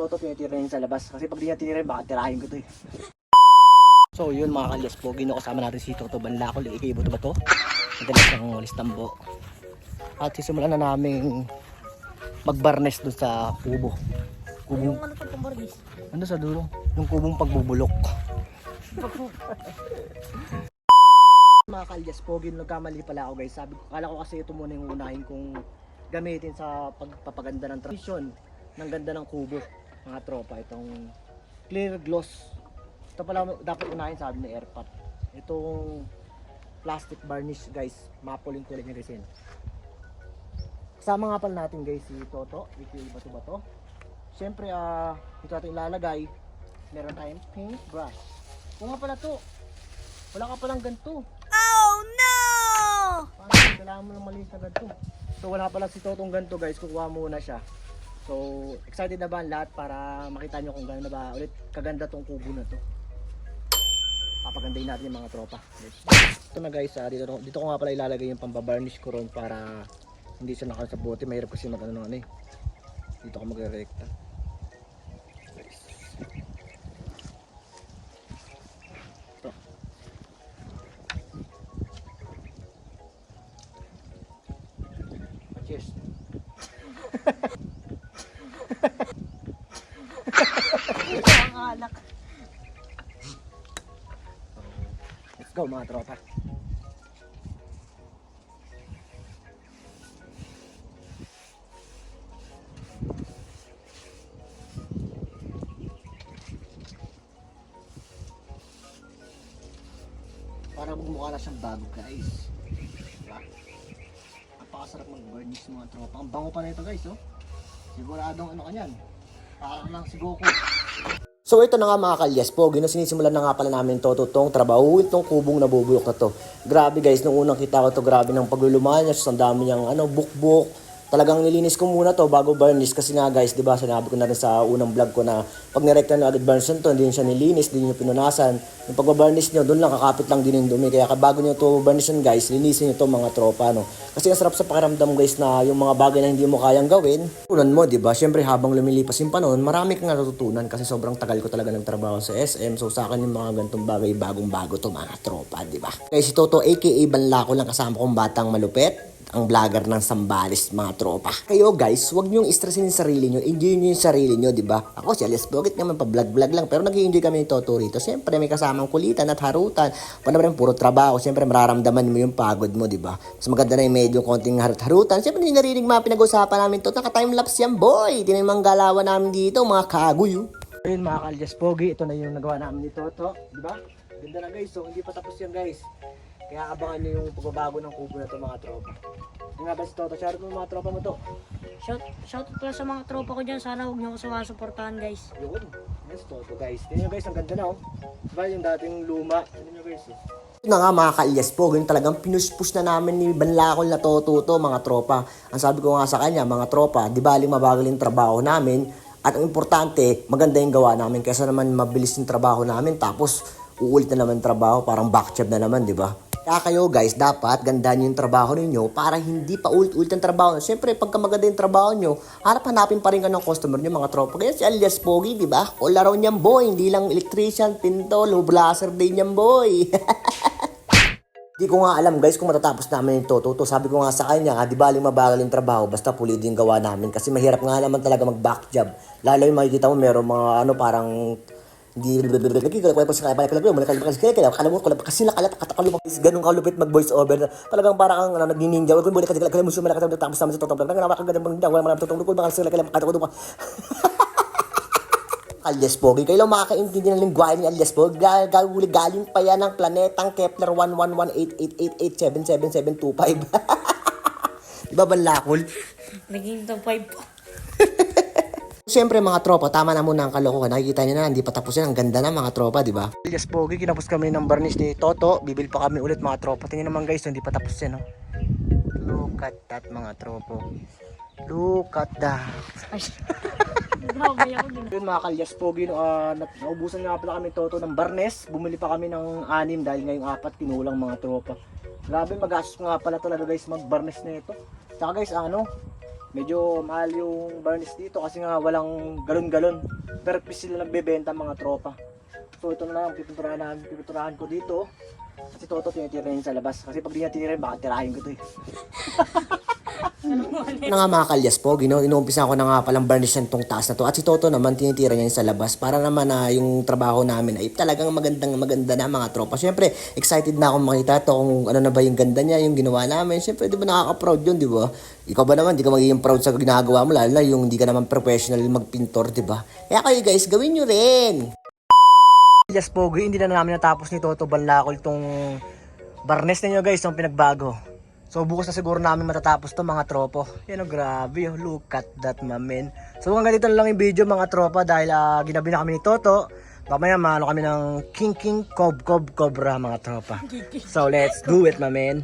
Toto tinitira niya sa labas. Kasi pag di niya tinira, baka tirahin ko to eh. So yun mga kalyas po, gino kasama natin si Toto Banlakol, ikay buto ba to? Madalas ang walis tambo. At sisimulan na namin magbarnes dun sa kubo. Kubong, Yung ano to pang barbis? ano sa dulo? Yung kubong pagbubulok. mga kalyas po, gino nagkamali pala ako guys. Sabi ko, kala ko kasi ito muna yung unahin kong gamitin sa pagpapaganda ng tradisyon ng ganda ng kubo mga tropa itong clear gloss. Ito pala dapat unahin sabi ni Airpot itong plastic varnish guys maple yung kulay niya resin kasama nga pala natin guys si Toto ito bato bato syempre ah ito natin ilalagay meron tayong paint brush kung nga pala to wala ka palang ganito. Oh no! Paano? Kailangan mo ng maliit na ganito? So wala pala si Totong ganito guys, kukuha muna siya. So excited na ba lahat para makita nyo kung gano'n na ba ulit kaganda tong kubo na to. Papagandahin natin yung mga tropa. Ito na guys, ah, dito, dito ko nga pala ilalagay yung pambabarnish ko ron para hindi siya nakal sa bote. Mahirap kasi mag ano ano eh. Dito ko magre-recta. Go mga tropa. Para bumukha na siyang bago guys. Diba? Napakasarap mag-burnish mga tropa. Ang bango pa na ito guys oh. Siguradong ano kanyan. Parang lang si Goku. So ito na nga mga kalyas po, sinisimulan na nga pala namin to tong trabaho itong kubong nabubulok na to. Grabe guys, nung unang kita ko to, grabe ng paglulumayan niya, ang dami niyang ano, bukbuk. Talagang nilinis ko muna to bago varnish kasi nga guys, 'di ba? Sinabi ko na rin sa unang vlog ko na pag nirekta na agad varnish to, hindi siya nilinis, hindi niyo pinunasan. Yung pag-varnish niyo, doon lang kakapit lang din yung dumi. Kaya bago niyo to varnishin guys, linisin niyo to mga tropa no. Kasi ang sarap sa pakiramdam guys na yung mga bagay na hindi mo kayang gawin, tunan mo, 'di ba? Syempre habang lumilipas yung panahon, marami kang natututunan kasi sobrang tagal ko talaga nagtrabaho sa SM. So sa akin yung mga ganitong bagay bagong-bago to mga tropa, 'di ba? Guys, si Toto aka Banlako lang kasama kong batang malupet ang vlogger ng Sambales, mga tropa. Kayo guys, huwag niyong stressin yung sarili niyo. Enjoy niyo yung sarili niyo, di ba? Ako si Alias Bogit naman pa vlog-vlog lang. Pero nag-enjoy kami ni Toto rito. Siyempre, may kasamang kulitan at harutan. Paano rin puro trabaho? Siyempre, mararamdaman mo yung pagod mo, di ba? Mas maganda na yung medyo konting harut-harutan. Siyempre, hindi narinig mga pinag-usapan namin to. Naka-timelapse yan, boy. Di na yung manggalawan namin dito, mga kaguy. oh. Ayun mga kalyas pogi, ito na yung nagawa namin ni Toto, di ba? Ganda na guys, so hindi pa tapos yan guys. Kaya abangan nyo yung pagbabago ng kubo na to mga tropa. Yung nga ba si Toto, shout out mo mga tropa mo to. Shout, shout out pala sa mga tropa ko dyan. Sana huwag niyo ako suwasuportahan guys. Yun, yes Toto guys. Tingnan nyo guys, ang ganda na oh. Diba yung dating luma, tingnan nyo guys oh. Ito na nga mga ka-Ilyas po, ganun talagang pinush-push na namin ni Banlakol na Toto to mga tropa. Ang sabi ko nga sa kanya, mga tropa, di baling mabagal yung trabaho namin. At ang importante, maganda yung gawa namin kaysa naman mabilis yung trabaho namin tapos uulit na naman trabaho, parang back job na naman, di ba? Kaya kayo guys, dapat gandaan yung trabaho ninyo para hindi pa ulit-ulit ang trabaho. Siyempre, pagka maganda yung trabaho nyo, harap hanapin pa rin ka ng customer nyo mga tropa. Kaya si alias Pogi, di ba? All around yan boy, hindi lang electrician, pinto, low blaster din yan boy. Di ko nga alam guys kung matatapos namin yung toto. To, sabi ko nga sa kanya, ah, di baling mabagal yung trabaho, basta pulido yung gawa namin. Kasi mahirap nga naman talaga mag-back job. Lalo yung makikita mo, meron mga ano parang hindi ko pa sa kaya kaya mo kasi kaya kaya mo kasi nakala katakalo ganun kalupit mag voice over talagang parang ano nagninja ko buli kasi kaya mo sumala kasi tapos namin sa totoo lang nga nakakaganda bang wala man tutong ko baka sila kaya makatuto pa Alias Pogi. Kayo lang makakaintindi ng lingwahe ni Alias Pogi. Gal gal- galing pa yan ng planetang Kepler 11188887725. Di ba balakol? Naging top 5 po. Siyempre mga tropa, tama na muna ang kalokohan. Nakikita niyo na, hindi pa tapos yan. Ang ganda na mga tropa, di ba? Alias Pogi, kinapos kami ng barnish ni Toto. Bibil pa kami ulit mga tropa. Tingnan naman guys, hindi pa tapos yan. Oh. Look at that mga tropo. Look at that. Yun mga kalyas pogi, no, na- naubusan nga pala kami toto ng barnes. Bumili pa kami ng anim dahil ngayong apat kinulang mga tropa. Grabe magastos nga pala talaga guys mag-barnes na ito. Tsaka guys ano, Medyo mahal yung varnish dito kasi nga walang galon-galon. Per piece sila nagbebenta mga tropa. So ito na lang, pipinturahan, namin, pipinturahan ko dito. Kasi Toto tinitira yun sa labas. Kasi pag di niya tinira, baka tirahin ko to eh. na nga mga kalyas po, gino, inuumpisa ko na nga palang varnish yan tong taas na to. At si Toto naman tinitira niya sa labas para naman na yung trabaho namin ay talagang magandang maganda na mga tropa. Siyempre, excited na akong makita to kung ano na ba yung ganda niya, yung ginawa namin. Siyempre, di ba nakaka-proud yun, di ba? Ikaw ba naman, di ka magiging proud sa ginagawa mo, lalo na yung hindi ka naman professional magpintor, di ba? Kaya kayo guys, gawin nyo rin! Yes, Pogi, hindi na namin natapos ni Toto Banlacol tong barnes ninyo guys, yung pinagbago. So bukas na siguro namin matatapos to mga tropo. Yan o, grabe oh, look at that mamen. So hanggang dito na lang yung video mga tropa dahil ah, ginabi na kami ni Toto. Mamaya maano kami ng King King Cob Cob Cobra mga tropa. So let's do it mamen.